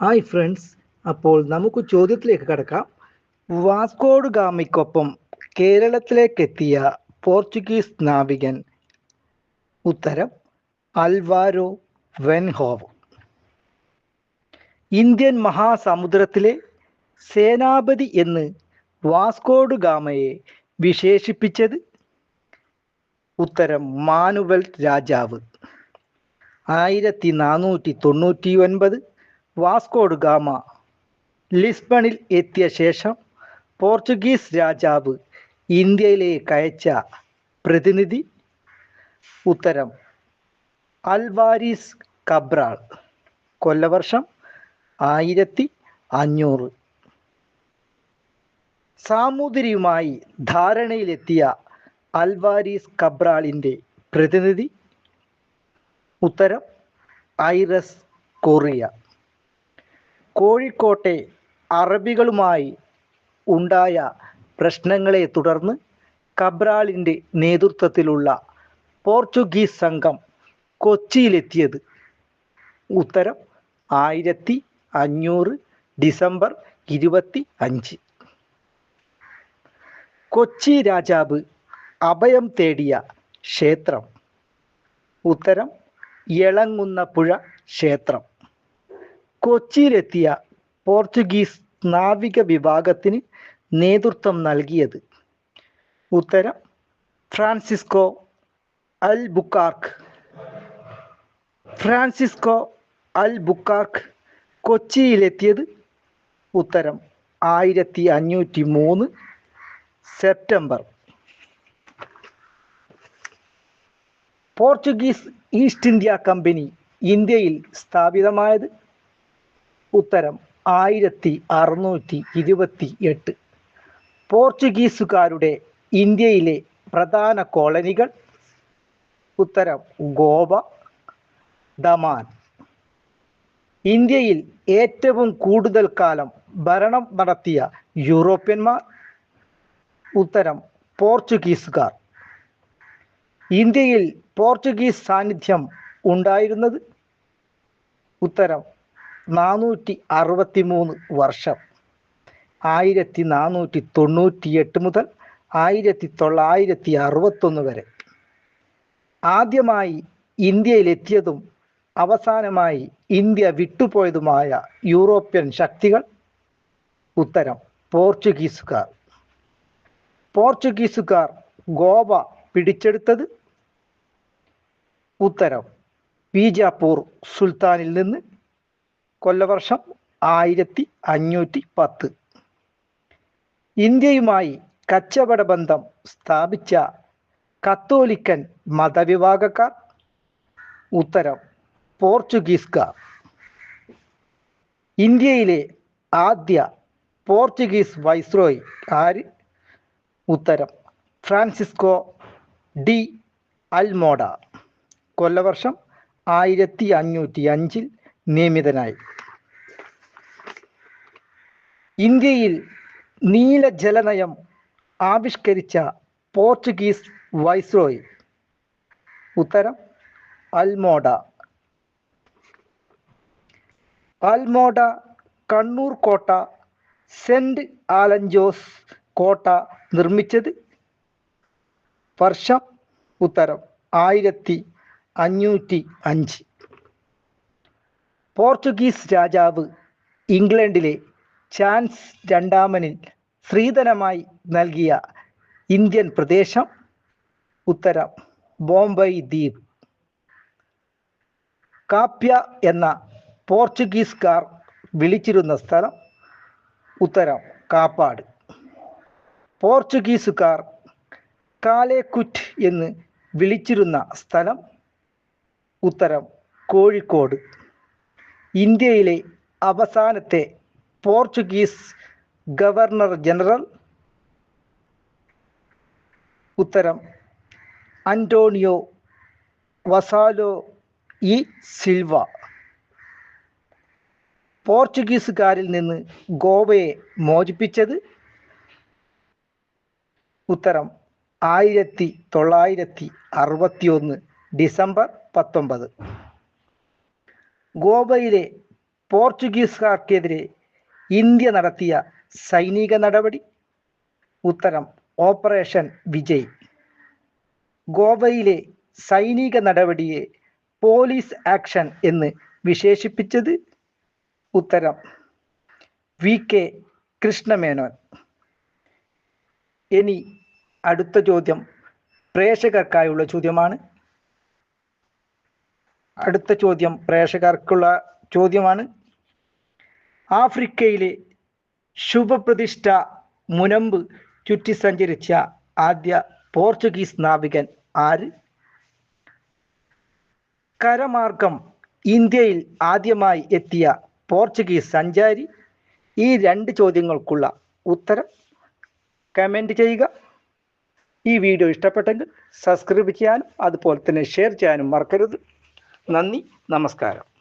Hi friends അപ്പോൾ നമുക്ക് ചോദ്യത്തിലേക്ക് കടക്കാം. വാസ്കോഡ് ഗാമിക്കൊപ്പം കേരളത്തിലേക്കെത്തിയ പോർച്ചുഗീസ് നാവികൻ. ഉത്തരം അൽവാരോ വെൻഹോവ്. ഇന്ത്യൻ മഹാസമുദ്രത്തിലെ സേനാപതി എന്ന് വാസ്കോഡ് ഗാമയെ വിശേഷിപ്പിച്ചത് ഉത്തരം മാനുവൽ രാജാവ്. ആയിരത്തി നാനൂറ്റി തൊണ്ണൂറ്റി ഒൻപത് വാസ്കോഡ് ഗാമ ലിസ്ബണിൽ എത്തിയ ശേഷം പോർച്ചുഗീസ് രാജാവ് ഇന്ത്യയിലേക്ക് അയച്ച പ്രതിനിധി ഉത്തരം അൽവാരിസ് കബ്രാൾ. കൊല്ലവർഷം ആയിരത്തി അഞ്ഞൂറ്. സാമൂതിരിയുമായി ധാരണയിലെത്തിയ അൽവാരിസ് കബ്രാളിന്റെ പ്രതിനിധി ഉത്തരം ഐറസ് കൊറിയ. കോഴിക്കോട്ടെ അറബികളുമായി ഉണ്ടായ പ്രശ്നങ്ങളെ തുടർന്ന് കബ്രാളിന്റെ നേതൃത്വത്തിലുള്ള പോർച്ചുഗീസ് സംഘം കൊച്ചിയിലെത്തിയത്. ഉത്തരം ആയിരത്തി അഞ്ഞൂറ് ഡിസംബർ ഇരുപത്തി അഞ്ച് കൊച്ചി രാജാവ് അഭയം തേടിയ ക്ഷേത്രം. ഉത്തരം എളങ്ങുന്നപ്പുഴ ക്ഷേത്രം. കൊച്ചിയിലെത്തിയ പോർച്ചുഗീസ് നാവിക വിഭാഗത്തിന് നേതൃത്വം നൽകിയത്. ഉത്തരം ഫ്രാൻസിസ്കോ അൽ ബുക്കാർക്ക് ഫ്രാൻസിസ്കോ അൽ ബുക്കാർക്ക് കൊച്ചിയിലെത്തിയത് ഉത്തരം ആയിരത്തി അഞ്ഞൂറ്റി മൂന്ന് September. Portuguese East India company ഇന്ത്യയിൽ സ്ഥാപിതമായത് ഉത്തരം ആയിരത്തി അറുന്നൂറ്റി ഇരുപത്തി എട്ട്. പോർച്ചുഗീസുകാരുടെ ഇന്ത്യയിലെ പ്രധാന കോളനികൾ ഉത്തരം ഗോവ ദമാൻ. ഇന്ത്യയിൽ ഏറ്റവും കൂടുതൽ കാലം ഭരണം നടത്തിയ യൂറോപ്യന്മാർ ഉത്തരം പോർച്ചുഗീസുകാർ. ഇന്ത്യയിൽ പോർച്ചുഗീസ് സാന്നിധ്യം ഉണ്ടായിരുന്നത് ഉത്തരം നാനൂറ്റി അറുപത്തി മൂന്ന് വർഷം. ആയിരത്തി നാനൂറ്റി തൊണ്ണൂറ്റി എട്ട് മുതൽ ആയിരത്തി തൊള്ളായിരത്തി അറുപത്തൊന്ന് വരെ. ആദ്യമായി ഇന്ത്യയിലെത്തിയതും അവസാനമായി ഇന്ത്യ വിട്ടുപോയതുമായ യൂറോപ്യൻ ശക്തികൾ ഉത്തരം പോർച്ചുഗീസുകാർ. പോർച്ചുഗീസുകാർ ഗോവ പിടിച്ചെടുത്തത് ഉത്തരം ബീജാപ്പൂർ സുൽത്താനിൽ നിന്ന് കൊല്ലവർഷം ആയിരത്തി അഞ്ഞൂറ്റി പത്ത് ഇന്ത്യയുമായി കച്ചവട ബന്ധം സ്ഥാപിച്ച കത്തോലിക്കൻ മതവിഭാഗക്കാർ. ഉത്തരം പോർച്ചുഗീസുകാർ. ഇന്ത്യയിലെ ആദ്യ പോർച്ചുഗീസ് വൈസ്രോയ് ആര്? ഉത്തരം ഫ്രാൻസിസ്കോ ഡി അൽമോഡ. കൊല്ലവർഷം ആയിരത്തി അഞ്ഞൂറ്റി അഞ്ചിൽ നിയമിതനായി. ഇന്ത്യയിൽ നീല ജലനയം ആവിഷ്കരിച്ച പോർച്ചുഗീസ് വൈസ്രോയി. ഉത്തരം അൽമോഡ. അൽമോഡ കണ്ണൂർ കോട്ട സെന്റ് ആലഞ്ചോസ് കോട്ട നിർമ്മിച്ചത്? വർഷം ഉത്തരം ആയിരത്തി അഞ്ഞൂറ്റി അഞ്ച് പോർച്ചുഗീസ് രാജാവ് ഇംഗ്ലണ്ടിലെ ചാൻസ് രണ്ടാമനിൽ സ്ത്രീധനമായി നൽകിയ ഇന്ത്യൻ പ്രദേശം ഉത്തരം ബോംബൈ ദ്വീപ്. കാപ്യ എന്ന പോർച്ചുഗീസുകാർ വിളിച്ചിരുന്ന സ്ഥലം ഉത്തരം കാപ്പാട്. പോർച്ചുഗീസുകാർ കാലേക്കുറ്റ് എന്ന് വിളിച്ചിരുന്ന സ്ഥലം ഉത്തരം കോഴിക്കോട്. ഇന്ത്യയിലെ അവസാനത്തെ പോർച്ചുഗീസ് ഗവർണർ ജനറൽ. ഉത്തരം അന്റോണിയോ വസാലോ ഇ സിൽവ. പോർച്ചുഗീസുകാരിൽ നിന്ന് ഗോവയെ മോചിപ്പിച്ചത് ഉത്തരം ആയിരത്തി തൊള്ളായിരത്തി അറുപത്തി ഒന്ന് ഡിസംബർ പത്തൊമ്പത്. ഗോവയിലെ പോർച്ചുഗീസുകാർക്കെതിരെ ഇന്ത്യ നടത്തിയ സൈനിക നടപടി. ഉത്തരം ഓപ്പറേഷൻ വിജയ്. ഗോവയിലെ സൈനിക നടപടിയെ പോലീസ് ആക്ഷൻ എന്ന് വിശേഷിപ്പിച്ചത് ഉത്തരം വി. കെ. കൃഷ്ണമേനോൻ. ഇനി അടുത്ത ചോദ്യം പ്രേക്ഷകർക്കായുള്ള ചോദ്യമാണ്. അടുത്ത ചോദ്യം പ്രേക്ഷകർക്കുള്ള ചോദ്യമാണ്. ആഫ്രിക്കയിലെ ശുഭപ്രതിഷ്ഠ മുനമ്പ് ചുറ്റി സഞ്ചരിച്ച ആദ്യ പോർച്ചുഗീസ് നാവികൻ ആര്? കരമാർഗം ഇന്ത്യയിൽ ആദ്യമായി എത്തിയ പോർച്ചുഗീസ് സഞ്ചാരി ഈ രണ്ട് ചോദ്യങ്ങൾക്കുള്ള ഉത്തരം കമന്റ് ചെയ്യുക. ഈ വീഡിയോ ഇഷ്ടപ്പെട്ടെങ്കിൽ സബ്സ്ക്രൈബ് ചെയ്യാനും അതുപോലെ തന്നെ ഷെയർ ചെയ്യാനും മറക്കരുത്. നന്ദി നമസ്കാരം.